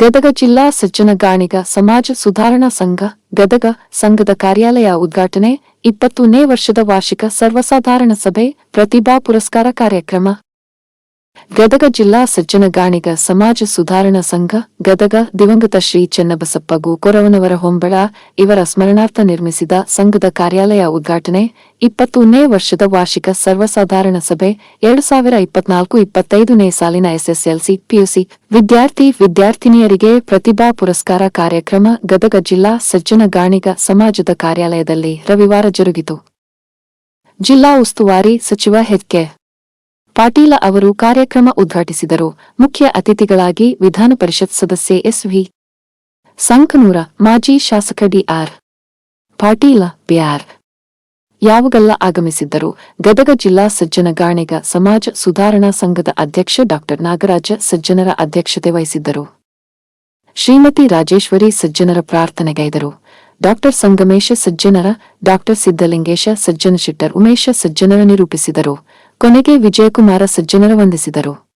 ಗದಗ ಜಿಲ್ಲಾ ಸಜ್ಜನಗಾಣಿಗ ಸಮಾಜ ಸುಧಾರಣಾ ಸಂಘ, ಗದಗ ಸಂಘದ ಕಾರ್ಯಾಲಯ ಉದ್ಘಾಟನೆ ಇಪ್ಪತ್ತನೇ ವರ್ಷದ ವಾರ್ಷಿಕ ಸರ್ವಸಾಧಾರಣ ಸಭೆ, ಪ್ರತಿಭಾ ಪುರಸ್ಕಾರ ಕಾರ್ಯಕ್ರಮ. ಗದಗ ಜಿಲ್ಲಾ ಸಜ್ಜನಗಾಣಿಗ ಸಮಾಜ ಸುಧಾರಣಾ ಸಂಘ, ಗದಗ, ದಿವಂಗತ ಶ್ರೀ ಚೆನ್ನಬಸಪ್ಪ ಗೋಕೊರವನವರ ಹೊಂಬಳ ಇವರ ಸ್ಮರಣಾರ್ಥ ನಿರ್ಮಿಸಿದ ಸಂಘದ ಕಾರ್ಯಾಲಯ ಉದ್ಘಾಟನೆ, ಇಪ್ಪತ್ತೊಂದನೇ ವರ್ಷದ ವಾರ್ಷಿಕ ಸರ್ವಸಾಧಾರಣ ಸಭೆ, ಎರಡು ಸಾವಿರ ಇಪ್ಪತ್ನಾಲ್ಕು ಇಪ್ಪತ್ತೈದನೇ ಸಾಲಿನ ಎಸ್ಎಸ್ಎಲ್ಸಿ ಪಿಯುಸಿ ವಿದ್ಯಾರ್ಥಿ ವಿದ್ಯಾರ್ಥಿನಿಯರಿಗೆ ಪ್ರತಿಭಾ ಪುರಸ್ಕಾರ ಕಾರ್ಯಕ್ರಮ ಗದಗ ಜಿಲ್ಲಾ ಸಜ್ಜನ ಗಾಣಿಗ ಸಮಾಜದ ಕಾರ್ಯಾಲಯದಲ್ಲಿ ರವಿವಾರ ಜರುಗಿತು. ಜಿಲ್ಲಾ ಉಸ್ತುವಾರಿ ಸಚಿವ ಎಚ್ಕೆ ಪಾಟೀಲ ಅವರು ಕಾರ್ಯಕ್ರಮ ಉದ್ಘಾಟಿಸಿದರು. ಮುಖ್ಯ ಅತಿಥಿಗಳಾಗಿ ವಿಧಾನ ಪರಿಷತ್ ಸದಸ್ಯೆ ಎಸ್ವಿ ಸಂಕನೂರ ಮಾಜಿ ಶಾಸಕ ಡಿಆರ್ ಪಾಟೀಲ ಬಿಆರ್ ಯಾವಗಲ್ಲ ಆಗಮಿಸಿದ್ದರು. ಗದಗ ಜಿಲ್ಲಾ ಸಜ್ಜನ ಗಾಣೆಗ ಸಮಾಜ ಸುಧಾರಣಾ ಸಂಘದ ಅಧ್ಯಕ್ಷ ಡಾ. ನಾಗರಾಜ ಸಜ್ಜನರ ಅಧ್ಯಕ್ಷತೆ ವಹಿಸಿದ್ದರು. ಶ್ರೀಮತಿ ರಾಜೇಶ್ವರಿ ಸಜ್ಜನರ ಪ್ರಾರ್ಥನೆಗೈದರು. ಡಾಕ್ಟರ್ ಸಂಗಮೇಶ ಸಜ್ಜನರ ಡಾಕ್ಟರ್ ಸಿದ್ದಲಿಂಗೇಶ ಸಜ್ಜನ ಶೆಟ್ಟರ್ ಉಮೇಶ ಸಜ್ಜನರ ನಿರೂಪಿಸಿದರು. ಕೊನೆಗೆ ವಿಜಯಕುಮಾರ ಸಜ್ಜನರ ವಂದಿಸಿದರು.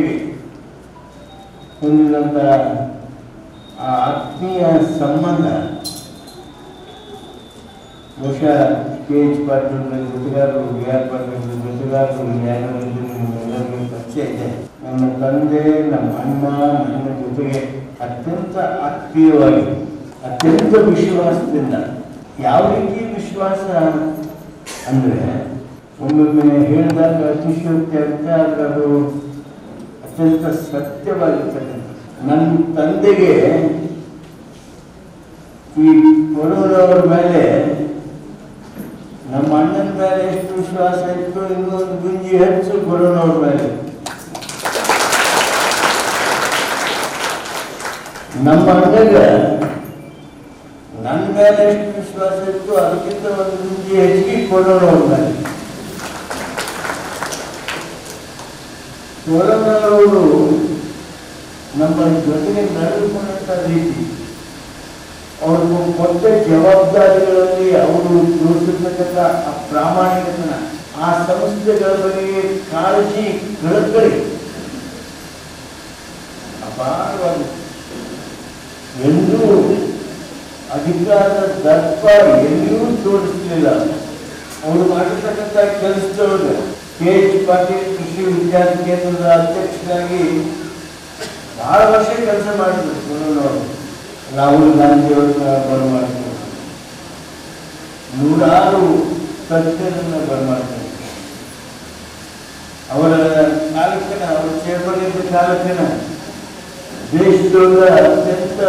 ಜೊತೆಗೆ ಹೊಂದಿದಂಥ ಆತ್ಮೀಯ ಸಂಬಂಧ. ಬಹುಶಃ ಕೆ ಎಚ್ ಪಾಟೀಲ್ ಜೊತೆಗಾರರು, ಬಿ ಆರ್ ಪಾಟೀಲ್ ಜೊತೆಗಾರರು ನ್ಯಾಯಮಂತ್ರಿಗಳಿಗೂ ಪರಿಚಯ ಇದೆ. ನನ್ನ ತಂದೆ, ನಮ್ಮ ಅಣ್ಣ, ನನ್ನ ಜೊತೆಗೆ ಅತ್ಯಂತ ಆತ್ಮೀಯವಾಗಿ, ಅತ್ಯಂತ ವಿಶ್ವಾಸದಿಂದ, ಯಾವ ರೀತಿ ವಿಶ್ವಾಸ ಅಂದರೆ, ಒಮ್ಮೊಮ್ಮೆ ಹೇಳಿದಾಗ ಅತಿಶಯೋಕ್ತಿ ಅಂತ ಅದು ಅತ್ಯಂತ ಸತ್ಯವಾಗಿರ್ತಕ್ಕಂಥ ನನ್ನ ತಂದೆಗೆ ಈ ಕೊಡೋರವ್ರ ಮೇಲೆ ನಮ್ಮ ಅಣ್ಣನ ಮೇಲೆ ಎಷ್ಟು ವಿಶ್ವಾಸ ಇತ್ತು ಇನ್ನೊಂದು ಗುಂಜಿ ಹೆಚ್ಚು ಕೊಡೋನವ್ರ ಮೇಲೆ. ನಮ್ಮ ಅಣ್ಣಗ ನನ್ನ ಮೇಲೆ ಎಷ್ಟು ವಿಶ್ವಾಸ ಇತ್ತು ಅದಕ್ಕಿಂತ ಒಂದು ಗುಂಜಿ ಹೆಚ್ಚಿಗೆ ಕೊಡೋನವ್ರ ಮೇಲೆ. ಕೊಡೋನವರು ನಮ್ಮ ಜೊತೆಗೆ ನಡೆದುಕೊಂಡಂಥ ರೀತಿ ಅವರು ಕೊಟ್ಟ ಜವಾಬ್ದಾರಿಗಳಲ್ಲಿ ಅವರು ತೋರಿಸಿರ್ತಕ್ಕಂಥ ಆ ಪ್ರಾಮಾಣಿಕತನ, ಆ ಸಂಸ್ಥೆಗಳ ಬಗ್ಗೆ ಕಾಳಜಿ ಕಳಕಳಿ ಅಪಾರವಾಗಿ ಎಂದೂ ಅಧಿಕಾರದ ದರ್ಪ ಎಲ್ಲಿಯೂ ತೋರಿಸಲಿಲ್ಲ. ಅವರು ಮಾಡಿರ್ತಕ್ಕಂಥ ಕೆಲಸದೊಳಗೆ ಕೆ ಎಚ್ ಪಾಟೀಲ್ ಕೃಷಿ ವಿಜ್ಞಾನ ಕೇಂದ್ರದ ಅಧ್ಯಕ್ಷರಾಗಿ ಬಹಳ ವರ್ಷ ಕೆಲಸ ಮಾಡಿದ್ರು ರಾಹುಲ್ ಗಾಂಧಿ ಅವರನ್ನ ಬರಮಾಡ್ತಾರೆ ನೂರಾರು ತಜ್ಞರನ್ನ ಬರಮಾಡ್ತಾರೆ ಅವರ ಕಾಲಕ್ಕನ ಅವರ ಚೇರ್ಮನ್ ಇದ್ದ ಕಾಲಕ್ಕನ ದೇಶದೊಳಗ ಅತ್ಯಂತ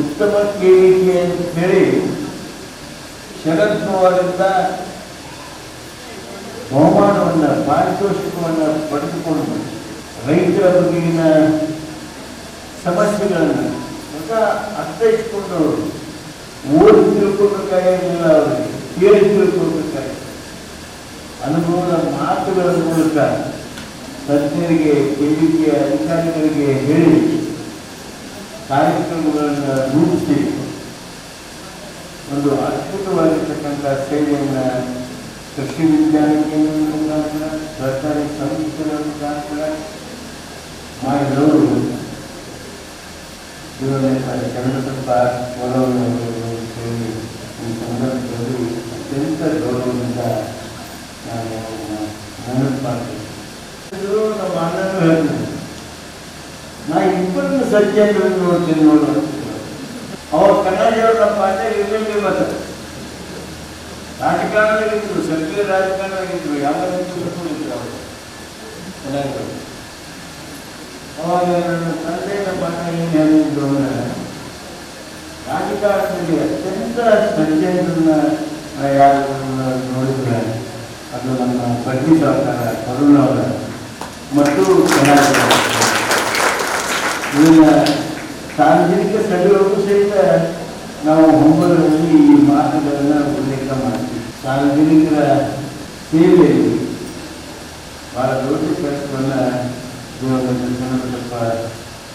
ಉತ್ತಮ ಕೇಳಿಕೆ ಅಂತ ಹೇಳಿ ಶರದ್ ಪವಾರಿಂದ ಬಹುಮಾನವನ್ನ ಪಾರಿತೋಷಿಕವನ್ನು ಪಡೆದುಕೊಂಡು ರೈತರ ಬಗೆಗಿನ ಸಮಸ್ಯೆಗಳನ್ನು ಹೊಸ ಅರ್ಥೈಸಿಕೊಂಡು ಓದಿ ತಿಳ್ಕೊಬೇಕಾಗಿಲ್ಲ ಅವರಿಗೆ ಕೇಳಿ ತಿಳ್ಕೊಬೇಕಾಗಿ ಅನುಭವದ ಮಾತುಗಳ ಮೂಲಕ ತಜ್ಞರಿಗೆ, ವೈದ್ಯಕೀಯ ಅಧಿಕಾರಿಗಳಿಗೆ ಹೇಳಿ ಕಾರ್ಯಕ್ರಮಗಳನ್ನು ರೂಪಿಸಿ ಒಂದು ಅದ್ಭುತವಾಗಿರ್ತಕ್ಕಂಥ ಸೇವೆಯನ್ನು ಕೃಷಿ ವಿಜ್ಞಾನ ಕೇಂದ್ರದ ಮುಖಾಂತರ ಸರ್ಕಾರಿ ಸಂಸ್ಥೆಗಳ ಮುಖಾಂತರ ಮಾಡಿದವರು ದಿವಂಗತ ಚಂದ್ರಪ್ಪ ಕೊರವನವರು ಸೇರಿ ಈ ಸಂದರ್ಭದಲ್ಲಿ ಅತ್ಯಂತ ಗೌರವದಿಂದ ನಾನು ಅವ್ರನ್ನ ನೆನಪು ಮಾಡ್ತೇನೆ ಇದು ನಮ್ಮ ಅಣ್ಣನೂ ಹೇಳ್ತೀನಿ ನಾ ಇಬ್ಬರನ್ನು ಸಜ್ಜನ ನೋಡ್ತೀನಿ ನೋಡು ಅವ್ರ ಕನ್ನಡಿಯವ್ರ ಪಾಠ ಇರಲಿಲ್ಲ ಇವತ್ತು ರಾಜಕಾರಣದಾಗಿದ್ರು ಸಕ್ರಿಯ ರಾಜಕಾರಣದಾಗಿದ್ರು ಯಾವ ಇದ್ರು ಅವರು. ಚೆನ್ನಾಗಿರೋದು ಅವಾಗ ನನ್ನ ತಂದೆ ನಮ್ಮ ಅಣ್ಣ ಏನು ಹೇಳಿದ್ರು ಅಂದರೆ ರಾಜಕಾರಣದಲ್ಲಿ ಅತ್ಯಂತ ಸಂಜಯನ ನೋಡಿದ್ರೆ, ಅದು ನಮ್ಮ ಬಡ್ಡಿ ಸರ್ಕಾರ ಕರುಣ ಅವರ. ಮತ್ತು ಇಲ್ಲಿನ ಸಾರ್ವಜನಿಕ ಸಭೆಯೊಳಗೂ ಸಹಿತ ನಾವು ಹೊಂಬಲದಲ್ಲಿ ಈ ಮಾತುಗಳನ್ನು ಉಲ್ಲೇಖ ಮಾಡ್ತೀವಿ. ಸಾರ್ವಜನಿಕರ ಸೇವೆಯಲ್ಲಿ ಬಹಳ ದೊಡ್ಡ ಕೆಲಸವನ್ನು ಚನ್ನಬಸಪ್ಪ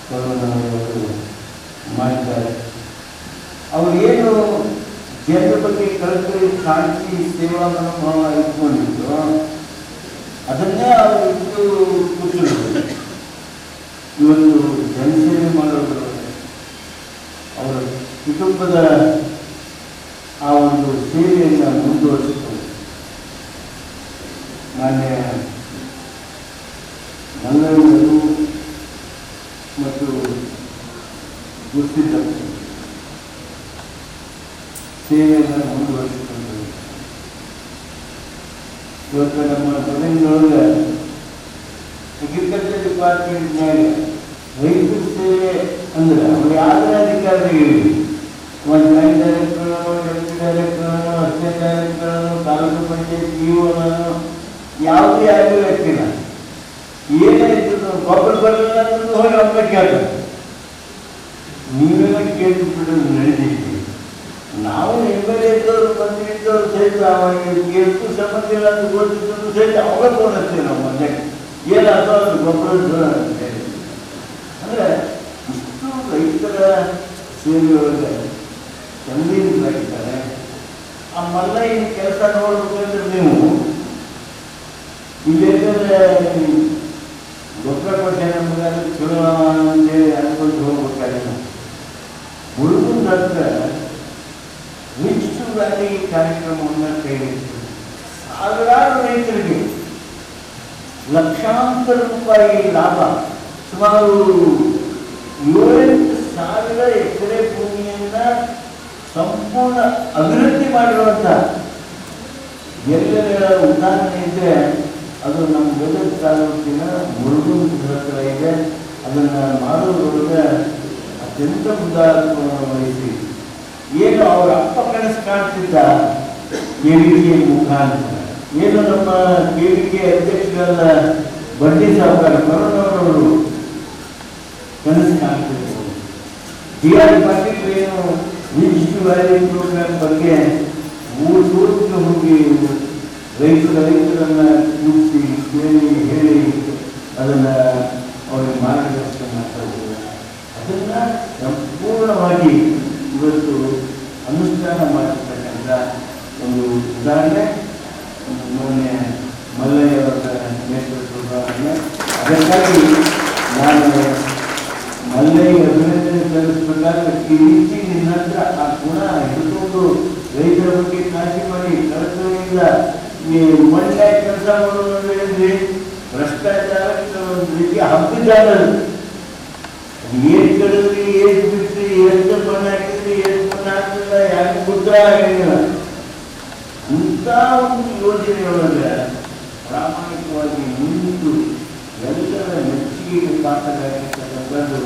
ಕರುಣವರು ಮಾಡಿದ್ದಾರೆ. ಅವರು ಏನು ಜನರ ಬಗ್ಗೆ ಕಳಕಳಿ ಶಾಂತಿ, ಸೇವಾ ಮನೋಭಾವ ಇಟ್ಕೊಂಡಿದ್ರು ಅದನ್ನೇ ಅವರು ಇಟ್ಟು ಕೂತಿದ್ರು ಇವತ್ತು ಜನಸೇವೆ ಅವರ ಕುಟುಂಬದ ಆ ಒಂದು ಸೇವೆಯನ್ನು ಮುಂದುವರಿಸಿಕೊಂಡು ಮಾನ್ಯ ಮಲ್ಲಯ್ಯನವರು ಮತ್ತು ಗುರುತಿದ್ದ ಸೇವೆಯನ್ನು ಮುಂದುವರಿಸಿಕೊಂಡು ಇವತ್ತು ನಮ್ಮ ಜಮೀನಿನೊಳಗೆ ಅಗ್ರಿಕಲ್ಚರ್ ಡಿಪಾರ್ಟ್ಮೆಂಟ್ನಾಗ ರೈತರ ಸೇವೆ ಅಂದ್ರೆ ಅವ್ರು ಯಾವುದೇ ಅಧಿಕಾರಿ ಇರಲಿ ಒಂದು joint director deputy director assistant director taluk panchayat ಇಒನ ಯಾವುದೇ ಆಗಲಿ ವ್ಯಕ್ತಿನ ಏನೇ ಗೊಬ್ಬರ ಬರಲಿಲ್ಲ ಅಂದ್ರೆ ಹೋಗಿ ನಡೆದಿದ್ದೀವಿ ನಾವು ಎ ಇದ್ದವರು ಸಹಿತ ಅವನಿಗೆ ಎಷ್ಟು ಸಂಬಂಧ ಇಲ್ಲ ಅಂತ ಗೊತ್ತಿದ್ರು ಸಹಿತ ಅವಾಗ ಹಚ್ತೀವಿ ನಾವು ಮೊನ್ನೆ. ಗೊಬ್ಬರ ಅಂದರೆ ಇಷ್ಟು ರೈತರ ಆ ಮಲ್ಲಯ್ಯನ ಕೆಲಸ ನೋಡ್ಬೇಕಂದ್ರೆ ನೀವು? ಇಲ್ಲೇಂದ್ರೆ ಗೊಬ್ಬರ ಕೊಟ್ಟೆ ಅದು ಚಲೋ ಅಂತೇಳಿ ಅನ್ಕೊಂಡು ಹೋಗ್ಬೇಕಾಗಿಲ್ಲ ಕಾರ್ಯಕ್ರಮ ಹತ್ರ ರಿಚ್ ಟು ವ್ಯಾಲಿ ಕಾರ್ಯಕ್ರಮವನ್ನು ಕೈಗೆತ್ತಿದ್ರು ಸಾವಿರಾರು ರೈತರಿಗೆ ಲಕ್ಷಾಂತರ ರೂಪಾಯಿ ಲಾಭ, ಸುಮಾರು ಏಳೆಂಟು ಸಾವಿರ ಎಕರೆ ಭೂಮಿಯನ್ನ ಸಂಪೂರ್ಣ ಅಭಿವೃದ್ಧಿ ಮಾಡಿರುವಂಥ ಎಲ್ಲರ ಉದಾಹರಣೆ ಇದ್ರೆ ಅದು ನಮ್ಮ ಗದಗ ತಾಲೂಕಿನ ಮುರುಗನ್ ಹತ್ರ ಇದೆ. ಅದನ್ನು ಮಾಡೋದ್ರೊಳಗೆ ಅತ್ಯಂತ ಉದಾಹರಣೆ ವಹಿಸಿ ಏನು ಅವರ ಅಪ್ಪ ಕನಸು ಕಾಣ್ತಿದ್ದ? ಕೇಳಿಕೆ ಮುಖಾಂತರ ಏನು ನಮ್ಮ ಕೇಳಿಕೆ ಅಧ್ಯಕ್ಷರಾದ ಬಂಡಿ ಸಾವುಕಾರ ಕರುಣವರು ಕನಸು ಕಾಣ್ತಿದ್ದರು ಡಿ ಆರ್ ಪಾಟೀಲ್ ಏನು ಪ್ರೋಗ್ರಾಮ್ ಬಗ್ಗೆ ಊರು ಹೋಗಿ ರೈತರ ರೈತರನ್ನ ಕೂಡಿಸಿ ಕೇಳಿ, ಹೇಳಿ ಅದನ್ನ ಅವರಿಗೆ ಮಾರ್ಗದರ್ಶನ ಮಾಡ್ತಾರೆ ಅದನ್ನ ಸಂಪೂರ್ಣವಾಗಿ ಇವತ್ತು ಅನುಷ್ಠಾನ ಮಾಡಿರ್ತಕ್ಕಂಥ ಒಂದು ಉದಾಹರಣೆ ಮೊನ್ನೆ ಮಲ್ಲಯ್ಯ ಅವರ ನೇತೃತ್ವದ ಅದಕ್ಕಾಗಿ ನಾನು ಮಲ್ಲಯ್ಯ ಅಭಿನಂದನೆ ಸಲ್ಲಿಸಬೇಕಾದ್ರೆ ಈ ರೀತಿ ನಿನ್ನ ಆ ಗುಣ ಹಿಡಿದುಕೊಂಡು ರೈತರ ಬಗ್ಗೆ ಕಾಳಜಿ ಮಾಡಿ ಕಳಕಳಿಯಿಂದ ಈ ಮಣ್ಣೆ ಕೆಲಸ ಮಾಡೋದು ಹೇಳಿದ್ರಿ ಭ್ರಷ್ಟಾಚಾರಕ್ಕೆ ಒಂದು ಹಬ್ಬಿದ್ದಾರೆ. ಏನ್ ಕಡಿದ್ರಿ ಏನ್ ಬಿಟ್ರಿ, ಎಷ್ಟು ಬಣ್ಣ ಹಾಕಿದ್ರಿ, ಎಷ್ಟು ಬಣ್ಣ ಹಾಕಿಲ್ಲ, ಯಾಕೆ ಉತ್ತರ ಆಗಿಲ್ಲ ಅಂತ ಒಂದು ಯೋಜನೆಯೊಳಗೆ ಪ್ರಾಮಾಣಿಕವಾಗಿ ನಿಂತು ಎಲ್ಲರ ಮೆಚ್ಚುಗೆಗೆ ಪಾತ್ರರಾಗಿರ್ತಕ್ಕಂಥದ್ದು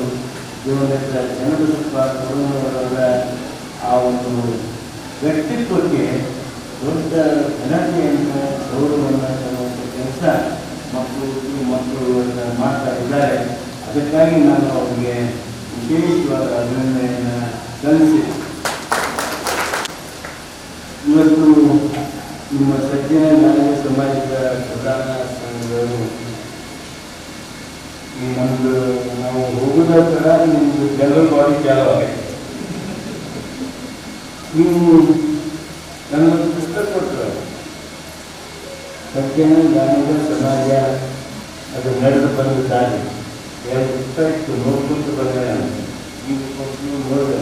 ದಿವಂಗತ ಜನಬಸಪ್ಪ ಕರುಣವರ ಆ ಒಂದು ವ್ಯಕ್ತಿತ್ವಕ್ಕೆ ದೊಡ್ಡ ಘನತೆಯನ್ನು ಗೌರವವನ್ನು ತರುವಂಥ ಕೆಲಸ ಮಕ್ಕಳು ಈ ಮಕ್ಕಳು ಇವತ್ತು ಮಾಡ್ತಾ ಇದ್ದಾರೆ. ಅದಕ್ಕಾಗಿ ನಾನು ಅವರಿಗೆ ವಿಶೇಷವಾದ ಅಭಿನಂದನೆಯನ್ನು ಸಲ್ಲಿಸಿ ಇವತ್ತು ನಿಮ್ಮ ಸಜ್ಜನ ನಾಯಕ ಸಮಾಜದ ಪ್ರಧಾನ ಸಂಘಗಳು ಈ ನಮ್ದು ನಾವು ಹೋಗುದ ತರ ನಿಮ್ದು ಜನರಲ್ ಬಾಡಿ ಚಾಲು ನೀವು ನನಗೊಂದು ಪುಸ್ತಕ ಕೊಟ್ಟರು ಸತ್ಯನ, ಜ್ಞಾನದ, ಸಮಾಜ, ಅದು ನಡೆದು ಬಂದ ದಾರಿ. ಎರಡು ಪುಸ್ತಕ ಇತ್ತು ನೋಡ್ಕೊಂಡು ಬಂದೆ ನಾನು. ಈಗ ನೋಡಿದೆ.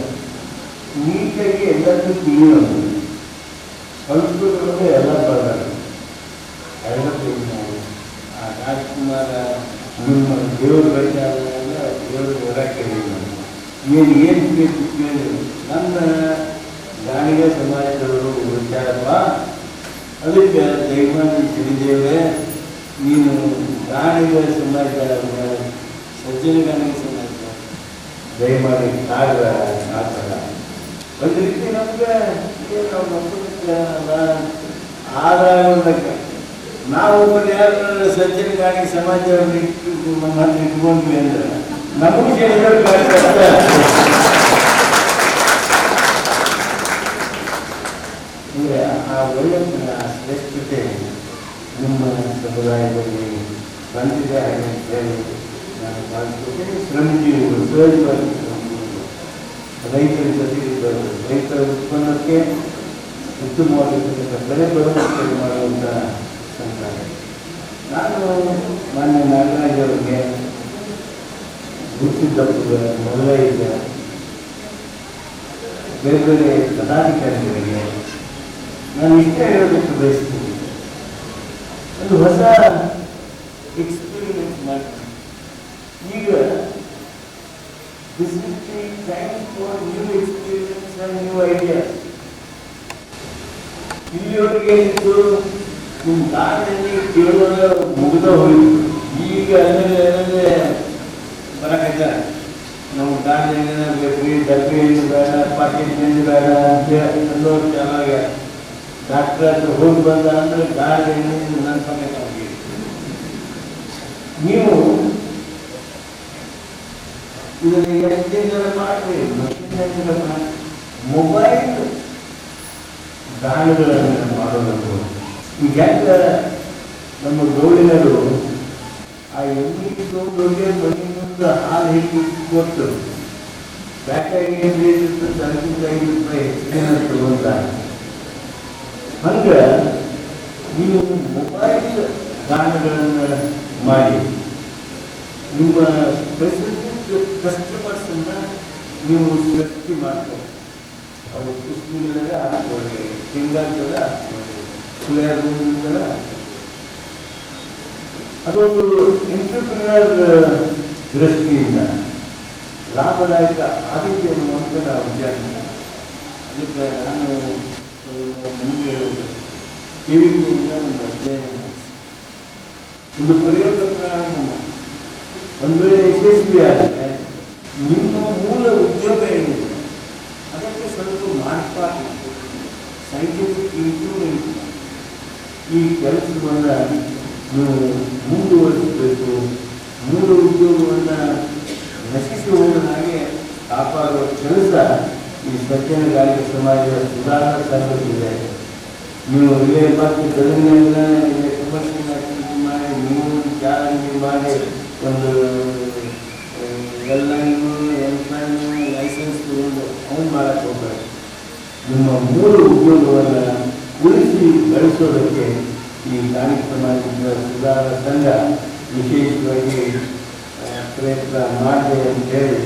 ನೀಟಾಗಿ ಎಲ್ಲರಿಗೂ ತಿಳಿಯೋದು ಎಲ್ಲ ಬರಲ್ಲ ಐವತ್ತು ಆ ರಾಜ್ಕುಮಾರ, ನಿಮ್ಮ ದೇವರು ಬೇಕಾದಾಗ ದೇವರು ಹೋರಾಟ ಏನು ಏನು ಕೇಳಿದ್ರು ನನ್ನ ಗಾಣಿಗೆ ಸಮಾಜದವರು ವಿಚಾರಪ್ಪ ಅದಕ್ಕೆ ದಯಮಾಡಿ ತಿಳಿದೇವೆ? ನೀನು ಗಾಣಿಗ ಸಮಾಜದ ಸಜ್ಜನಗಾನಿಗೆ ಸಮಾಜ ದಯಮಾಡಿ ನಮಗೆ ಥರ ಒಂದು ರೀತಿ ನಮಗೆ ನಾವು ಒಂದಕ್ಕೆ ನಾವು ಒಬ್ಬರು ಯಾರು ಸಜ್ಜನ ಗಾಣಿಗ ಸಮಾಜವನ್ನು ಇಟ್ಟು ನಮ್ಮ ಹತ್ರ ಇಟ್ಕೊಂಡ್ವಿ ಅಂದ್ರೆ ನಮಗೆ ಅಂದರೆ ಆ ಒಳ್ಳೆತನ ಆ ಶ್ರೇಷ್ಠತೆ ನಿಮ್ಮ ಸಮುದಾಯದಲ್ಲಿ ಬಂದಿದೆ ಹೇಳಿ ನಾನು ಭಾವಿಸುತ್ತೇನೆ ಶ್ರಮಜೀವಿಗಳು ಸಹಜವಾಗಿ ರೈತರ ಜೊತೆ ಇದ್ದವರು. ರೈತರ ಉತ್ಪನ್ನಕ್ಕೆ ಉತ್ತಮವಾಗಿರ್ತಕ್ಕಂಥ ಬೆಲೆ ಬರುವಂತೆ ಮಾಡುವಂಥ ಸಂಘ ನಾನು ಮಾನ್ಯ ನಾಗರಾಜ್ ಅವರಿಗೆ ಗುರುತಿದ್ದಪ್ಪಗ ಮೊದಲೇ ಬೇರೆ ಬೇರೆ ಪದಾಧಿಕಾರಿಗಳಿಗೆ ನಾನು ಇಷ್ಟೇ ಹೇಳೋದಕ್ಕೆ ಬಯಸ್ತೀನಿ ಒಂದು ಹೊಸ ಎಕ್ಸ್ಪೀರಿಯನ್ಸ್ ಮಾಡ್ತೀನಿ. ಈಗ this is the time for new experience and new ideas ಇಲ್ಲಿವರೆಗೆ ಇದು ನಿಮ್ಮ ಕಾಲದಲ್ಲಿ ಕೇಳುವಾಗ ಮುಗಿದ ಹೋಯಿತು ಈಗ ಅಂದರೆ ಅಂದರೆ ಬರಕೈತಾರೆ ನಾವು ಗಾಂಧಿನ ಬೇಕ್ರಿ ಡಬ್ಬಿ ಹಣ್ಣು ಬೇಡ ಹಣ್ಣು ಬೇಡ ಅಂತ ಅನ್ನೋರು ಚೆನ್ನಾಗಿ ಡಾಕ್ಟರ್ ಹತ್ರ ಹೋಗಿ ಬಂದ ಅಂದ್ರೆ ಗಾಳಿ ನನ್ನ ಸಮೇತ ನೀವು ಇದನ್ನು ಎಷ್ಟಿಂದ ಮಾಡ್ರಿ? ಮಷಿನಿಂದ ಮೊಬೈಲ್ ದಾನಗಳನ್ನು ಮಾಡೋದು ಈಗ ನಮ್ಮ ಗೋಳಿನರು ಆ ಎಮ್ಮಿ ತಗೊಂಡೋಗಿ ಮನೆ ಮುಂದೆ ಹಾಲು ಹೇಗೆ ಕೊಟ್ಟು ಪ್ಯಾಕಾಗಿ ಏನು ಅದಕ್ಕಿಂತ ಐದು ರೂಪಾಯಿ ಹೆಚ್ಚಿನ ತಗೊಂತಾರೆ ಹಂಗೆ ನೀವು ಮೊಬೈಲ್ ಗಾನಗಳನ್ನು ಮಾಡಿ. ನಿಮ್ಮ ಸ್ಪೆಸಿಫಿಕ್ ಕಸ್ಟಮರ್ಸನ್ನ ನೀವು ಸೃಷ್ಟಿ ಮಾಡ್ತಾರೆ ಅವರು ಕುಸ್ಮಿಲ್ಲದೆ ಹಾಕ್ಕೊಳ್ಳಿ ಹಿಂಗಾಗ್ತದೆ ಹಾಕ್ಕೊಳ್ಳಿ ಸುಳ್ಯಾರ್ದಿಂದಲೇ ಅದೊಂದು ಎಂಟರ್ಪ್ರಿನರ್ ದೃಷ್ಟಿಯಿಂದ ಲಾಭದಾಯಕ ಆದಿತ್ಯ ಅನ್ನುವಂಥ ವಿಚಾರ ಅದಕ್ಕೆ ನಾನು ಕಿವಿಯಿಂದ ಒಂದು ಅಧ್ಯಯನ ಪ್ರಾರಂಭ ಮಾಡಿ. ಒಂದು ವೇಳೆ ಯಶಸ್ವಿ ಆದರೆ ನಿಮ್ಮ ಮೂಲ ಉದ್ಯೋಗ ಏನಿದೆ ಅದಕ್ಕೆ ಸ್ವಲ್ಪ ಮಾರ್ಪಾಟು ಸೈಂಟಿಫಿಕ್ ಇಂಪ್ರೂವ್ಮೆಂಟ್ ಈ ಕೆಲಸವನ್ನು ನೀವು ಮುಂದುವರಿಸಬೇಕು ಮೂಲ ಉದ್ಯೋಗವನ್ನು ನಶಿಸಿ ಹೋದ ಹಾಗೆ ಕಾಪಾಡುವ ಕೆಲಸ ಈ ಗಾಯಕ ಸಮಾಜದ ಸುಧಾರಣಾ ಸಂಘವಿದೆ ನೀವು ಇಲ್ಲೇ ಮತ್ತು ಗದಗಿನಿಂದ ಇಲ್ಲೇ ಕಮರ್ಷಿಯಲ್ ಆಕ್ಟಿವಿಟಿ ಮಾಡಿ, ನೀವು ಚಾಲನೆ ಮಾಡಿ ಒಂದು ಎಲ್ಲ ಲೈಸೆನ್ಸ್ ತಗೊಂಡು ಅವ್ನು ಮಾಡಕ್ಕೆ ಹೋಗ್ಬೇಡಿ. ನಿಮ್ಮ ಮೂಲ ಉದ್ಯೋಗವನ್ನು ಉಳಿಸಿ ಬೆಳೆಸೋದಕ್ಕೆ ಈ ಗಾಣಿಕ ಸಮಾಜದ ಸುಧಾರ ಸಂಘ ವಿಶೇಷವಾಗಿ ಪ್ರಯತ್ನ ಮಾಡಿದೆ ಅಂತೇಳಿ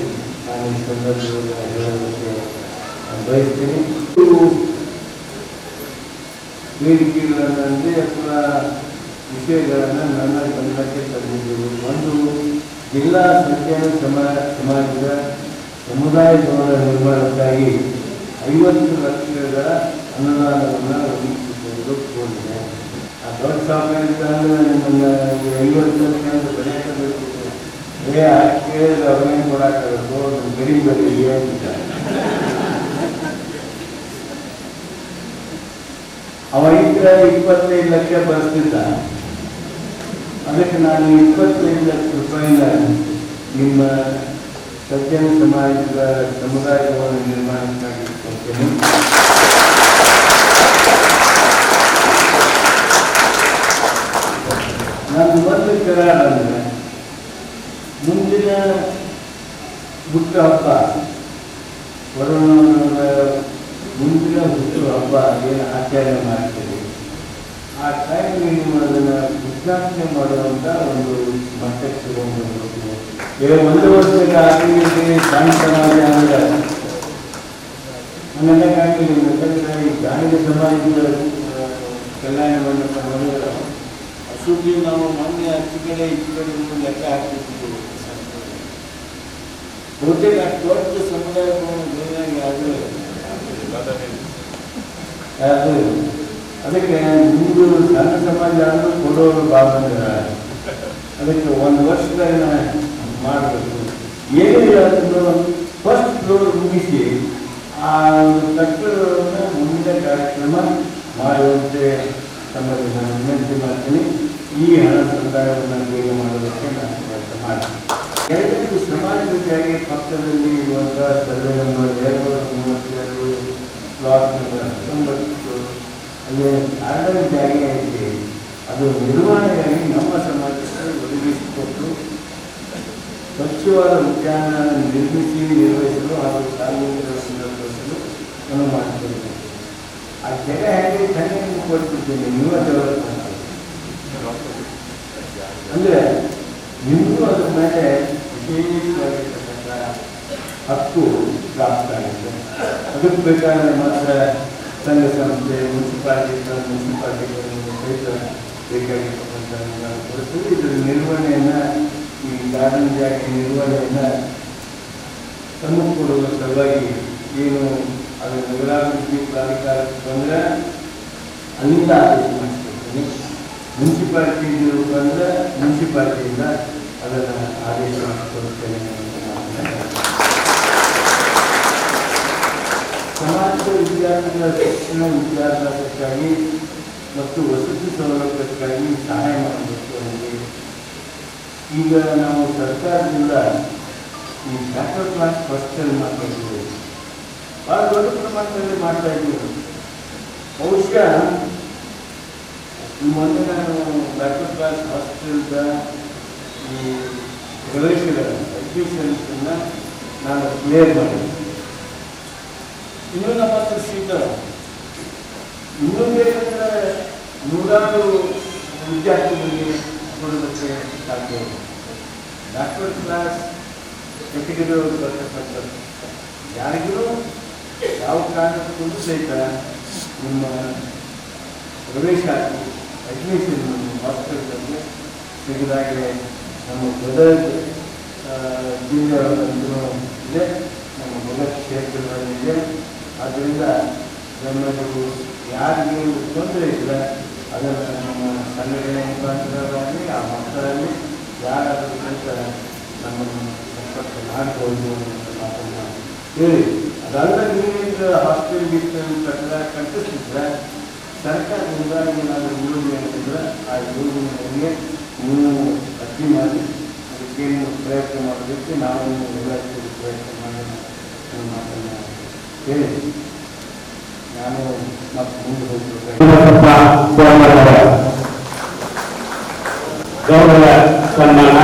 ನಾನು ಈ ಸಂದರ್ಭದಲ್ಲಿ ಬಯಸ್ತೀನಿ ಇವು ವೇದಿಕೆಗಳನ್ನೇ ಅಥವಾ ವಿಷಯಗಳನ್ನು ನನ್ನ ಗಮನಕ್ಕೆ ತಂದಿದ್ದೆವು ಒಂದು ಜಿಲ್ಲಾ ಸಂಖ್ಯಾನ ಸಮಾಜ ಸಮಾಜದ ಸಮುದಾಯ ಭವನ ನಿರ್ಮಾಣಕ್ಕಾಗಿ ಐವತ್ತು ಲಕ್ಷಗಳ ಅನುದಾನವನ್ನು ಒದಗಿಸಿಕೊಂಡು ಕೋರಿದೆ ಆ ದೊಡ್ಡ ಸಾಮಾನ್ಯ ನಿಮ್ಮನ್ನು ಐವತ್ತು ಲಕ್ಷ ಅಂತ ಬೆಳೆಯಬೇಕು ಏ ಕೇಳಿದ್ರೆ ಅವ್ರೇನು ಕೊಡಕ್ಕಾಗಬೇಕು ನಮ್ಮ ಗರೀಬರಿಗೆ ಅಂತ ಅವ ಇದ್ರೆ ಇಪ್ಪತ್ತೈದು ಲಕ್ಷ ಬರ್ತಿದ್ದ. ಅದಕ್ಕೆ ನಾನು ಇಪ್ಪತ್ತೈದು ಲಕ್ಷ ರೂಪಾಯಿನ ನಿಮ್ಮ ಸತ್ಯ ಸಮಾಜದ ಸಮುದಾಯವನ್ನು ನಿರ್ಮಾಣಕ್ಕಾಗಿ ಕೊಡ್ತೇನೆ. ನಾನು ಒಂದು ಕರಾರ ಮುಂದಿನ ಹುಟ್ಟು ಹಬ್ಬ ವರುಣನ ಮುಂದಿನ ಹುಟ್ಟು ಹಬ್ಬ ಏನು ಆಚರಣೆ ಮಾಡ್ತೀವಿ ಆ ಟೈಮ್ ನೀವು ಅದನ್ನು ಉದ್ಘಾಟನೆ ಮಾಡುವಂಥ ಒಂದು ಮಟ್ಟಕ್ಕೆ ತಗೊಂಡ್ಬರ್ಬೇಕು. ಒಂದು ಆಗಿಗೆ ಗಾಂಧಿ ಸಮಾಜ ಅಂದ್ರೆ ಕಾಣಿಲ್ಲ ಯಾಕಂದ್ರೆ ಈ ಗಾಂಧಿ ಸಮಾಜದ ಆ, ಕಲ್ಯಾಣ ಮಂಟಪ ನೋಡಿದ್ರೆ ಅಶುದ್ಧಿ ನಾವು ಮೊನ್ನೆ ಹತ್ತು ಕಡೆ ಈಚೆ ಕಡೆ ಒಂದು ಲೆಕ್ಕ ಹಾಕ್ತಿದ್ದೀವಿ ಬಹುತೇಕ ಅಷ್ಟು ದೊಡ್ಡ ಸಮುದಾಯವನ್ನು ಭವನ ಯಾವುದು ಯಾವುದು ಅದಕ್ಕೆ ನಿಮ್ಮದು ಸಣ್ಣ ಸಮಾಜ ಅಂದ್ರೆ ಕೊಡೋರು ಭಾಳ. ಅದಕ್ಕೆ ಒಂದು ವರ್ಷದಾಗ ಮಾಡಬೇಕು. ಏನಿಲ್ಲ ಫಸ್ಟ್ ಫ್ಲೋರ್ ಮುಗಿಸಿ ಆ ಕಟ್ಟಡವನ್ನು ಮುಂದೆ ಕಾರ್ಯಕ್ರಮ ಮಾಡುವಂತೆ ತಮ್ಮಲ್ಲಿ ನಾನು ವಿನಂತಿ ಮಾಡ್ತೀನಿ. ಈ ಹಣ ಸಂದಾಯವನ್ನು ಬೇಗ ಮಾಡೋದಕ್ಕೆ ನಾನು ಪ್ರಯತ್ನ ಮಾಡ್ತೀನಿ. ಎರಡನೇದು ಸಮಾಜಕ್ಕಾಗಿ ಪಕ್ಕದಲ್ಲಿ ಇರುವಂಥ ಸರ್ವೆ ನಂಬರ್ ಎರಡು ಮೂವತ್ತೆರಡು ಪ್ಲಾಟ್ ಅಲ್ಲಿ ಆರ್ಡರ್ ಜಾಗ ಇದೆ ಅದು ನಿರ್ವಹಣೆಗಾಗಿ ನಮ್ಮ ಸಮಾಜಕ್ಕೆ ಒದಗಿಸಿಕೊಟ್ಟು ಸ್ವಚ್ಛವಾದ ಉದ್ಯಾನ ನಿರ್ಮಿಸಿ, ನಿರ್ವಹಿಸಲು ಹಾಗೂ ಸಾರ್ವಜನಿಕರನ್ನು ನಿರ್ವಹಿಸಲು ಅನುವು ಮಾಡಿದ್ದೇನೆ. ಆ ಜಾಗ ಹೇಗೆ ತನಿಖೆ ಕೊಟ್ಬಿಡ್ತೀನಿ ನೀವು ಡೆವಲಪ್ ಅಂದರೆ, ನಿಮಗೂ ಅದ್ರ ಮೇಲೆ ವಿಶೇಷವಾಗಿರ್ತಕ್ಕಂಥ ಹಕ್ಕು ಪ್ರಾಪ್ತ ಆಗಿದೆ. ಅದಕ್ಕೆ ಬೇಕಾದರೆ ಮಾತ್ರ ಸಂಘ ಸಂಸ್ಥೆ, ಮುನ್ಸಿಪಾಲಿಟಿ ಮುನ್ಸಿಪಾಲಿಟಿಗಳನ್ನು ಸಹಿತ ಬೇಕಾಗಿರ್ತಕ್ಕಂಥ ಇದರ ನಿರ್ವಹಣೆಯನ್ನು, ಈ ಗಾರ್ಡನ್ ಜಾಗ ನಿರ್ವಹಣೆಯನ್ನು ತಮ್ಮ ಕೊಡುವ ಸಲುವಾಗಿ ಏನು ಅದು ನಗರಾಭಿವೃದ್ಧಿ ಪ್ರಾಧಿಕಾರಕ್ಕೆ ಬಂದರೆ ಅಲ್ಲಿಂದ ಆದೇಶ ಮಾಡಿಸ್ಕೊಡ್ತೀನಿ. ಮುನ್ಸಿಪಾಲಿಟಿ ಬಂದರೆ ಮುನ್ಸಿಪಾಲಿಟಿಯಿಂದ ಅದನ್ನು ಆದೇಶ ಹೇಳ್ತೀನಿ. ಸಮಾಜದ ವಿದ್ಯಾರ್ಥಿಗಳ ಶಿಕ್ಷಣ ವಿದ್ಯಾಭ್ಯಾಸಕ್ಕಾಗಿ ಮತ್ತು ವಸತಿ ಸೌಲಭ್ಯಕ್ಕಾಗಿ ಸಹಾಯ ಮಾಡಬೇಕು ನಮಗೆ ಈಗ ನಾವು ಸರ್ಕಾರದಿಂದ ಈ ಬ್ಯಾಕ್ವರ್ಡ್ ಕ್ಲಾಸ್ ಫಸ್ಟಲ್ಲಿ ಮಾಡ್ತಾ ಇದ್ದೀವಿ ಭಾಳ ದೊಡ್ಡ ಪ್ರಮಾಣದಲ್ಲಿ ಮಾಡ್ತಾ ಇದ್ದೀವಿ ಬಹುಶಃ ನಿಮ್ಮ ನಾನು ಬ್ಯಾಕ್ವರ್ಡ್ ಕ್ಲಾಸ್ ಹಾಸ್ಟೆಲ್ದ ಈ ಪ್ರದರ್ಶನಗಳನ್ನು ಎಕ್ಸಿಬಿಷನ್ಸನ್ನು ನಾನು ಕ್ಲಿಯರ್ ಮಾಡಿದೆ. ಇನ್ನೂ ನಮ್ಮ ಇನ್ನೊಂದು ಇನ್ನೂ ಬೇಕಂದ್ರೆ ನೂರಾರು ವಿದ್ಯಾರ್ಥಿಗಳಿಗೆ ಕೊಡೋದಕ್ಕೆ ಸಾಧ್ಯ ಇದೆ ಡಾಕ್ಟರ್ ಕ್ಲಾಸ್ ಕೆಟಗರಿ ಅವರು ಬರ್ತಕ್ಕಂಥದ್ದು. ಯಾರಿಗೂ ಯಾವ ಕಾರಣಕ್ಕೂ ಸಹಿತ ನಿಮ್ಮ ಪ್ರವೇಶ ಅಡ್ಮಿಷನ್ ಹಾಸ್ಪಿಟಲ್ಗೆ ತೆಗೆದಾಗಲೇ. ನಮ್ಮ ಗದಗ ಜಿಲ್ಲೆ ಇದೆ, ನಮ್ಮ ಗದಗ ಕ್ಷೇತ್ರದಲ್ಲಿದೆ. ಆದ್ದರಿಂದ ನಮ್ಮದು ಯಾರಿಗೆ ತೊಂದರೆ ಇಲ್ಲ. ಅದನ್ನು ನಮ್ಮ ಸಂಘಟನೆ ಮುಖಾಂತರವಾಗಿ, ಆ ಮಕ್ಕಳಲ್ಲಿ ಯಾರಾದರೂ ನಂತರ ನಮ್ಮನ್ನು ಸಂಪರ್ಕ ಮಾಡಿಕೊಂಡು ಅಂತ ಮಾತನ್ನು ಹೇಳಿ. ಅದಲ್ಲ ನೀವೇನು ಹಾಸ್ಪಿಟಲ್ ಗಿಸ್ಟೆಲ್ ಕಟ್ಟಡ ಕಟ್ಟಿಸಿದ್ರೆ, ಸರ್ಕಾರದಿಂದ ಏನಾದರೂ ಯೋಜನೆ ಅಂತಂದ್ರೆ ಆ ಯೋಜನೆಗಳಿಗೆ ನೀವು ಅರ್ಜಿ ಮಾಡಿ ಅದಕ್ಕೇನು ಪ್ರಯತ್ನ ಮಾಡೋದಕ್ಕೆ ನಾವು ಎಲ್ಲ ಪ್ರಯತ್ನ ಮಾಡಿ ನನ್ನ ಮಾತನ್ನು ಹೇಳಿ ನಾನು ಮತ್ತೆ ಮುಂದೆ ಹೋಗ್ಬೇಕು ಗೌರವ ಸನ್ಮಾನ.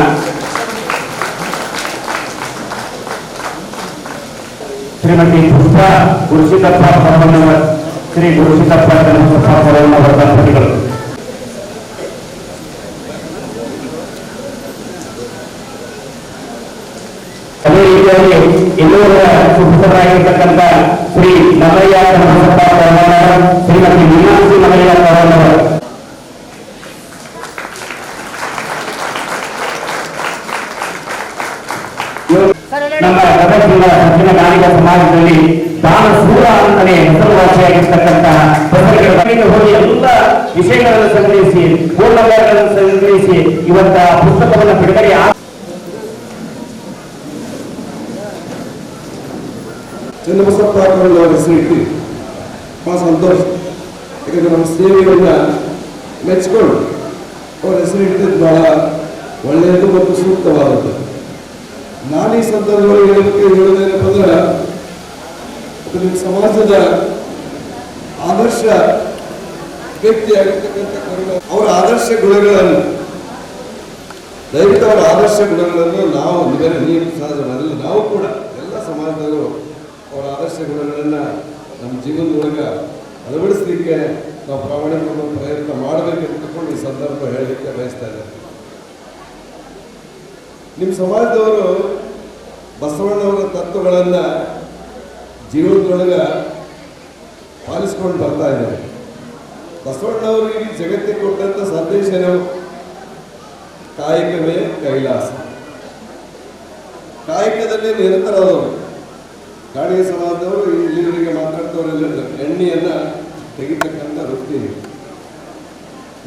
ಶ್ರೀಮತಿ ಪುಷ್ಪ ಪರಮನವರ್ ಶ್ರೀ ಗಣಪಪ್ಪ ಪರಮನವರ ದಂಪತಿಗಳು ಅದೇ ರೀತಿಯಾಗಿ ಎಲ್ಲೂರ ಸುಪುತ್ರರಾಗಿರ್ತಕ್ಕಂಥ ಶ್ರೀ ಪರಮನವರ್ ಶ್ರೀಮತಿ ಮೀನಾಕ್ಷಿ ನವಯ್ಯ ಪರಮನವರ್ ನಮ್ಮ ಗದಗಿನ ದಕ್ಷಿಣ ಗಾಣಿಗ ಸಮಾಜದಲ್ಲಿ ದಾನ ಸೂರ ಅಂತಲೇ ಹೆಸರುವಾಸಿಯಾಗಿರ್ತಕ್ಕಂತಹ ಹೋಗಿ ಎಲ್ಲ ವಿಷಯಗಳನ್ನು ಸಂಗ್ರಹಿಸಿ ಪೂರ್ಣಗಳನ್ನು ಸಂಗ್ರಹಿಸಿ ಇವತ್ತ ಪುಸ್ತಕವನ್ನು ಬಿಡುಗಡೆ ಚನ್ನಬಸಪ್ಪ ಅವರ ಹೆಸರಿಟ್ಟು ಭಾಳ ಸಂತೋಷ. ಯಾಕಂದ್ರೆ ನಮ್ಮ ಸೇವೆಯನ್ನು ಮೆಚ್ಚಿಕೊಂಡು ಅವ್ರ ಹೆಸರು ಇಟ್ಟಿದ್ದು ಬಹಳ ಒಳ್ಳೆಯದು ಮತ್ತು ಸೂಕ್ತವಾದದ್ದು. ನಾನು ಈ ಸಂದರ್ಭದಲ್ಲಿ ಹೇಳೋದಕ್ಕೆ ಹೇಳೋದೇನಪ್ಪ ಅಂದ್ರೆ, ಅದು ನಿಮ್ಮ ಸಮಾಜದ ಆದರ್ಶ ವ್ಯಕ್ತಿಯಾಗಿರ್ತಕ್ಕಂಥ ಅವರ ಆದರ್ಶ ಗುಣಗಳನ್ನು ದಯವಿಟ್ಟು ಅವರ ಆದರ್ಶ ಗುಣಗಳನ್ನು ನಾವು ನೀವು ಸಹಜವಲ್ಲ ನಾವು ಕೂಡ ಎಲ್ಲ ಸಮಾಜದವರು ಅವರ ಆದರ್ಶ ಗುಣಗಳನ್ನು ನಮ್ಮ ಜೀವನದೊಳಗೆ ಅಳವಡಿಸಲಿಕ್ಕೆ ನಾವು ಪ್ರಾಮಾಣಿಕ ಪ್ರಯತ್ನ ಮಾಡಬೇಕೆಂದುಕೊಂಡು ಈ ಸಂದರ್ಭ ಹೇಳಲಿಕ್ಕೆ ಬಯಸ್ತಾ ಇದ್ದಾರೆ ನಿಮ್ಮ ಸಮಾಜದವರು ಬಸವಣ್ಣವರ ತತ್ವಗಳನ್ನು ಜೀವನದೊಳಗೆ ಪಾಲಿಸ್ಕೊಂಡು ಬರ್ತಾ ಇದ್ದಾರೆ. ಬಸವಣ್ಣವರು ಈ ಜಗತ್ತಿಗೆ ಕೊಟ್ಟಂಥ ಸಂದೇಶ ನಾವು ಕಾಯಕವೇ ಕೈಲಾಸ. ಕಾಯಕದಲ್ಲಿ ನಿರತರಾದವರು. ಕಾಡಿಗೆ ಸಮಾಜದವರು ಇಲ್ಲಿವರೆಗೆ ಮಾತಾಡ್ತವರೆಲ್ಲ ಎಣ್ಣೆಯನ್ನ ತೆಗಿತಕ್ಕಂಥ ವೃತ್ತಿ.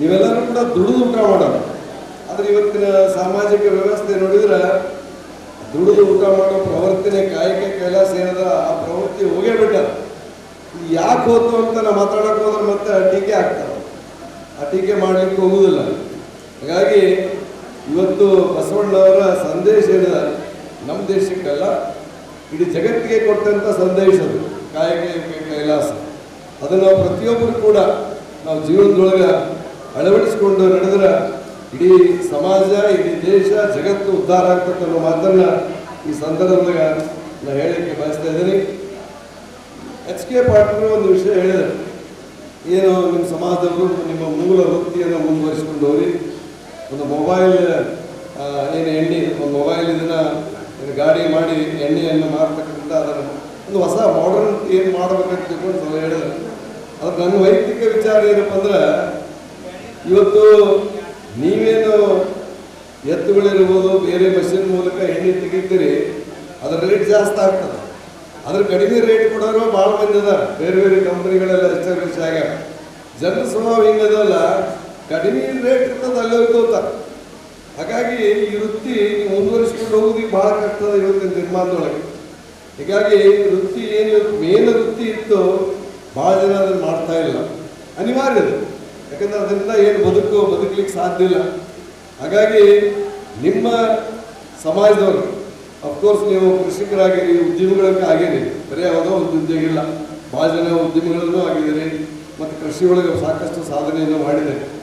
ನೀವೆಲ್ಲರೂ ಕೂಡ ದುಡಿದು ಊಟ ಮಾಡೋರು. ಆದರೆ ಇವತ್ತಿನ ಸಾಮಾಜಿಕ ವ್ಯವಸ್ಥೆ ನೋಡಿದ್ರೆ ದುಡಿದು ಊಟ ಮಾಡೋ ಪ್ರವೃತ್ತಿನೇ ಕಾಯಕ ಕೈಲಾಸ ಏನದ? ಆ ಪ್ರವೃತ್ತಿ ಹೋಗೇ ಬಿಟ್ಟಾರ. ಯಾಕೆ ಹೋತು ಅಂತ ನಾವು ಮಾತಾಡಕ್ ಹೋದ್ರೆ ಮತ್ತೆ ಟೀಕೆ ಆಗ್ತಾರೆ ಆ ಟೀಕೆ ಮಾಡ್ಲಿಕ್ಕೆ ಹೋಗುವುದಿಲ್ಲ ಹಾಗಾಗಿ ಇವತ್ತು ಬಸವಣ್ಣವರ ಸಂದೇಶ ಏನಿದೆ? ನಮ್ಮ ದೇಶಕ್ಕಲ್ಲ ಇಡೀ ಜಗತ್ತಿಗೆ ಕೊಟ್ಟಂತ ಸಂದೇಶ ಅದು. ಕಾಯಕ ಕೈಲಾಸ. ಅದನ್ನು ನಾವು ಪ್ರತಿಯೊಬ್ಬರು ಕೂಡ ನಾವು ಜೀವನದೊಳಗೆ ಅಳವಡಿಸಿಕೊಂಡು ನಡೆದ್ರೆ ಇಡೀ ಸಮಾಜ, ಇಡೀ ದೇಶ, ಜಗತ್ತು ಉದ್ಧಾರ ಆಗ್ತದೆ ಅನ್ನೋ ಮಾತನ್ನ ಈ ಸಂದರ್ಭದಾಗ ನಾನು ಹೇಳಲಿಕ್ಕೆ ಬಯಸ್ತಾ ಇದ್ದೀನಿ. ಎಚ್ ಕೆ ಪಾಟೀಲ್ ಒಂದು ವಿಷಯ ಹೇಳಿದರು. ಏನು ನಿಮ್ಮ ಸಮಾಜದವರು ನಿಮ್ಮ ಮೂಲ ವೃತ್ತಿಯನ್ನು ಮುಂದುವರಿಸಿಕೊಂಡು ಹೋಗಿ ಒಂದು ಮೊಬೈಲ್ ಏನು ಎಣ್ಣೆ, ಒಂದು ಮೊಬೈಲ್ ಇದನ್ನ ಗಾಡಿ ಮಾಡಿ ಎಣ್ಣೆಯನ್ನು ಮಾರ್ತಕ್ಕಂಥ ಅದನ್ನು ಒಂದು ಹೊಸ ಮಾಡರ್ನ್ ಏನು ಮಾಡಬೇಕಂತ ತಿಳ್ಕೊಂಡು ಹೇಳಿದ್ರು. ಅದು ನನ್ನ ವೈಯಕ್ತಿಕ ವಿಚಾರ ಏನಪ್ಪ ಅಂದ್ರೆ, ಇವತ್ತು ನೀವೇನು ಎತ್ತುಗಳಿರ್ಬೋದು ಬೇರೆ ಮಷಿನ್ ಮೂಲಕ ಎಣ್ಣೆ ತೆಗಿತೀರಿ, ಅದರ ರೇಟ್ ಜಾಸ್ತಿ ಆಗ್ತದೆ. ಅದ್ರ ಕಡಿಮೆ ರೇಟ್ ಕೊಡೋರು ಭಾಳ ಮಂದಿ ಅದಾರ ಬೇರೆ ಬೇರೆ ಕಂಪ್ನಿಗಳೆಲ್ಲ ಆಗ್ಯಾವ. ಜನ ಸ್ವಭಾವ ಹಿಂಗದಲ್ಲ, ಕಡಿಮೆ ರೇಟ್ ಇರ್ತದೆ, ಅಲ್ಲಿ ಹೋಗಿ ತಗೋತಾರೆ ಹಾಗಾಗಿ ಈ ವೃತ್ತಿ ಮುಂದುವರಿಸ್ಕೊಂಡು ಹೋಗುದು ಭಾಳ ಕಷ್ಟ ಇವತ್ತಿನ ನಿರ್ಮಾಣದೊಳಗೆ. ಹೀಗಾಗಿ ವೃತ್ತಿ ಏನು ಮೇನ್ ವೃತ್ತಿ ಇತ್ತು ಭಾಳ ಜನ ಅದನ್ನು ಮಾಡ್ತಾ ಇಲ್ಲ. ಅನಿವಾರ್ಯ ಅದು. ಯಾಕಂದ್ರೆ ಅದರಿಂದ ಏನು ಬದುಕು, ಬದುಕಲಿಕ್ಕೆ ಸಾಧ್ಯ ಇಲ್ಲ. ಹಾಗಾಗಿ ನಿಮ್ಮ ಸಮಾಜದವರು ಅಫ್ಕೋರ್ಸ್ ನೀವು ಕೃಷಿಕರಾಗಿರಿ ಉದ್ಯಮಿಗಳಕ್ಕೆ ಆಗಿರಿ. ಬರೀ ಯಾವುದೋ ಒಂದು ಉದ್ಯೋಗ ಇಲ್ಲ. ಭಾಳ ಜನ ಉದ್ಯಮಿಗಳನ್ನೂ ಆಗಿದ್ದೀರಿ. ಮತ್ತು ಕೃಷಿ ಸಾಕಷ್ಟು ಸಾಧನೆಯನ್ನು ಮಾಡಿದ್ದಾರೆ.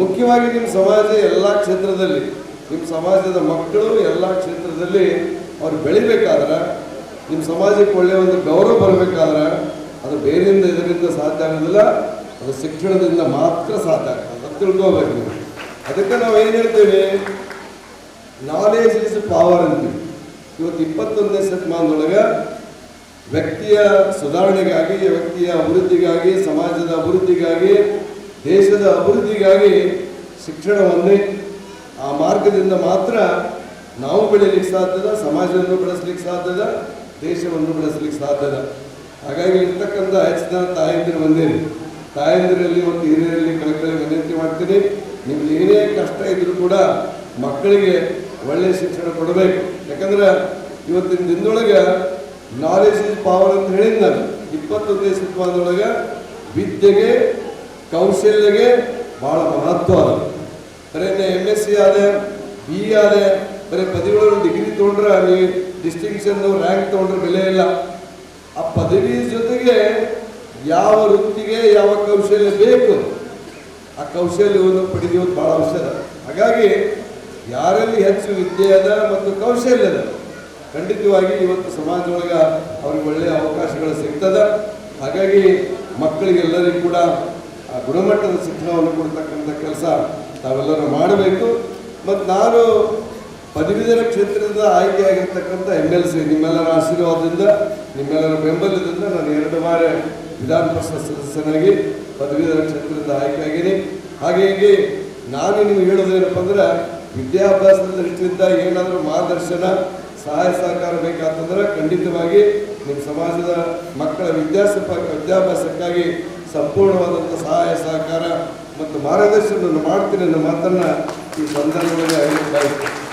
ಮುಖ್ಯವಾಗಿ ನಿಮ್ಮ ಸಮಾಜ ಎಲ್ಲ ಕ್ಷೇತ್ರದಲ್ಲಿ, ನಿಮ್ಮ ಸಮಾಜದ ಮಕ್ಕಳು ಎಲ್ಲ ಕ್ಷೇತ್ರದಲ್ಲಿ ಅವ್ರು ಬೆಳಿಬೇಕಾದ್ರೆ, ನಿಮ್ಮ ಸಮಾಜಕ್ಕೆ ಒಳ್ಳೆಯ ಒಂದು ಗೌರವ ಬರಬೇಕಾದ್ರೆ, ಅದು ಬೇರೆಯಿಂದ ಇದರಿಂದ ಸಾಧ್ಯ ಆಗೋದಿಲ್ಲ, ಅದು ಶಿಕ್ಷಣದಿಂದ ಮಾತ್ರ ಸಾಧ್ಯ ಆಗ್ತದೆ ಅದು ತಿಳ್ಕೋಬೇಕು ಅದಕ್ಕೆ ನಾವು ಏನು ಹೇಳ್ತೇವೆ? ನಾಲೇಜ್ ಇಸ್ ಪವರ್ ಅಂತೀವಿ. ಇವತ್ತು ಇಪ್ಪತ್ತೊಂದನೇ ಶತಮಾನದೊಳಗೆ ವ್ಯಕ್ತಿಯ ಸುಧಾರಣೆಗಾಗಿ, ವ್ಯಕ್ತಿಯ ಅಭಿವೃದ್ಧಿಗಾಗಿ, ಸಮಾಜದ ಅಭಿವೃದ್ಧಿಗಾಗಿ ದೇಶದ ಅಭಿವೃದ್ಧಿಗಾಗಿ ಶಿಕ್ಷಣ ಒಂದೇ. ಆ ಮಾರ್ಗದಿಂದ ಮಾತ್ರ ನಾವು ಬೆಳೀಲಿಕ್ಕೆ ಸಾಧ್ಯದ, ಸಮಾಜವನ್ನು ಬೆಳೆಸ್ಲಿಕ್ಕೆ ಸಾಧ್ಯದ, ದೇಶವನ್ನು ಬೆಳೆಸ್ಲಿಕ್ಕೆ ಸಾಧ್ಯದ. ಹಾಗಾಗಿ ಇರ್ತಕ್ಕಂಥ ಹೆಚ್ಚಿನ ತಾಯಂದಿರು ಬಂದೇರಿ ತಾಯಂದಿರಲ್ಲಿ ಮತ್ತು ಹಿರಿಯರಲ್ಲಿ ಕಳಕಳಿ ವಿನಂತಿ ಮಾಡ್ತೀನಿ. ನಿಮ್ಗೆ ಏನೇ ಕಷ್ಟ ಇದ್ದರೂ ಕೂಡ ಮಕ್ಕಳಿಗೆ ಒಳ್ಳೆಯ ಶಿಕ್ಷಣ ಕೊಡಬೇಕು. ಯಾಕಂದ್ರೆ ಇವತ್ತಿನ ದಿನದೊಳಗೆ ನಾಲೆಜ್ ಇಸ್ ಪವರ್ ಅಂತ ಹೇಳಿದ್ದಾರೆ ನಾನು ಇಪ್ಪತ್ತೊಂದನೇ ಶತಮಾನದೊಳಗೆ ವಿದ್ಯೆಗೆ ಕೌಶಲ್ಯಗೆ ಬಹಳ ಮಹತ್ವ ಅದ ಬರೀ ಎಂ ಎಸ್ ಸಿ ಆದ ಬಿ ಇ ಆದ, ಬರೀ ಪದವಿಗಳು ಡಿಗ್ರಿ ತೊಗೊಂಡ್ರೆ ನೀವು ಡಿಸ್ಟಿಂಕ್ಷನ್ ರ್ಯಾಂಕ್ ತೊಗೊಂಡ್ರೆ ಬೆಲೆ ಇಲ್ಲ. ಆ ಪದವಿ ಜೊತೆಗೆ ಯಾವ ವೃತ್ತಿಗೆ ಯಾವ ಕೌಶಲ್ಯ ಬೇಕು, ಆ ಕೌಶಲ್ಯವನ್ನು ಪಡೆದಿರೋದು ಬಹಳ ಅವಶ್ಯಕ. ಹಾಗಾಗಿ ಯಾರಲ್ಲಿ ಹೆಚ್ಚು ವಿದ್ಯೆ ಅದ ಮತ್ತು ಕೌಶಲ್ಯ ಅದ, ಖಂಡಿತವಾಗಿ ಇವತ್ತು ಸಮಾಜದೊಳಗೆ ಅವ್ರಿಗೆ ಒಳ್ಳೆಯ ಅವಕಾಶಗಳು ಸಿಗ್ತದೆ. ಹಾಗಾಗಿ ಮಕ್ಕಳಿಗೆಲ್ಲರಿಗೂ ಕೂಡ ಗುಣಮಟ್ಟದ ಶಿಕ್ಷಣವನ್ನು ಕೊಡ್ತಕ್ಕಂಥ ಕೆಲಸ ತಾವೆಲ್ಲರೂ ಮಾಡಬೇಕು. ಮತ್ತು ನಾನು ಪದವೀಧರ ಕ್ಷೇತ್ರದಿಂದ ಆಯ್ಕೆಯಾಗಿರ್ತಕ್ಕಂಥ ಎಂ ಎಲ್ ಸಿ ನಿಮ್ಮೆಲ್ಲರ ಆಶೀರ್ವಾದದಿಂದ, ನಿಮ್ಮೆಲ್ಲರ ಬೆಂಬಲದಿಂದ ನಾನು ಎರಡು ಬಾರಿ ವಿಧಾನ ಪರಿಷತ್ ಸದಸ್ಯನಾಗಿ ಪದವೀಧರ ಕ್ಷೇತ್ರದಿಂದ ಆಯ್ಕೆಯಾಗೀನಿ ಹಾಗಾಗಿ ನಾನು ನಿಮ್ಗೆ ಹೇಳೋದೇನಪ್ಪ ಅಂದ್ರೆ, ವಿದ್ಯಾಭ್ಯಾಸದ ದೃಷ್ಟಿಯಿಂದ ಏನಾದರೂ ಮಾರ್ಗದರ್ಶನ, ಸಹಾಯ ಸಹಕಾರ ಬೇಕಾತಂದ್ರೆ ಖಂಡಿತವಾಗಿ ನಿಮ್ಮ ಸಮಾಜದ ಮಕ್ಕಳ ವಿದ್ಯಾಸ ವಿದ್ಯಾಭ್ಯಾಸಕ್ಕಾಗಿ ಸಂಪೂರ್ಣವಾದಂಥ ಸಹಾಯ ಸಹಕಾರ ಮತ್ತು ಮಾರ್ಗದರ್ಶನವನ್ನು ಮಾಡ್ತೀನಿ ಅನ್ನೋ ಮಾತನ್ನು ಈ ಸಂದರ್ಭದಲ್ಲಿ ಹೇಳಬೇಕಾಯಿತು